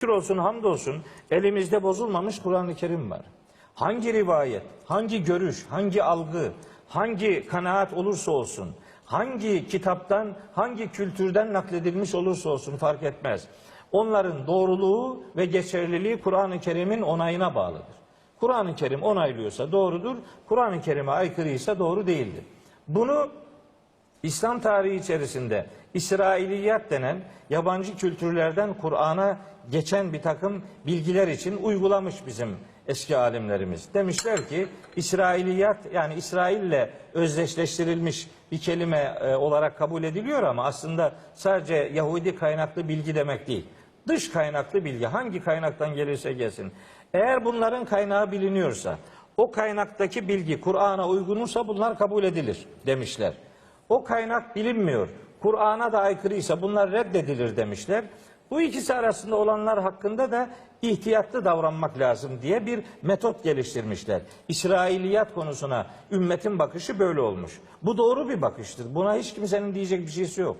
Şükür olsun hamdolsun elimizde bozulmamış Kur'an-ı Kerim var. Hangi rivayet, hangi görüş, hangi algı, hangi kanaat olursa olsun, hangi kitaptan, hangi kültürden nakledilmiş olursa olsun fark etmez. Onların doğruluğu ve geçerliliği Kur'an-ı Kerim'in onayına bağlıdır. Kur'an-ı Kerim onaylıyorsa doğrudur, Kur'an-ı Kerim'e aykırıysa doğru değildir. Bunu İslam tarihi içerisinde İsrailiyat denen yabancı kültürlerden Kur'an'a geçen bir takım bilgiler için uygulamış bizim eski alimlerimiz. Demişler ki İsrailiyat yani İsrail'le özdeşleştirilmiş bir kelime e, olarak kabul ediliyor ama aslında sadece Yahudi kaynaklı bilgi demek değil. Dış kaynaklı bilgi hangi kaynaktan gelirse gelsin. Eğer bunların kaynağı biliniyorsa o kaynaktaki bilgi Kur'an'a uygunsa bunlar kabul edilir demişler. O kaynak bilinmiyor. Kur'an'a da aykırıysa bunlar reddedilir demişler. Bu ikisi arasında olanlar hakkında da ihtiyatlı davranmak lazım diye bir metot geliştirmişler. İsrailiyat konusuna ümmetin bakışı böyle olmuş. Bu doğru bir bakıştır. Buna hiç kimsenin diyecek bir şeysi yok.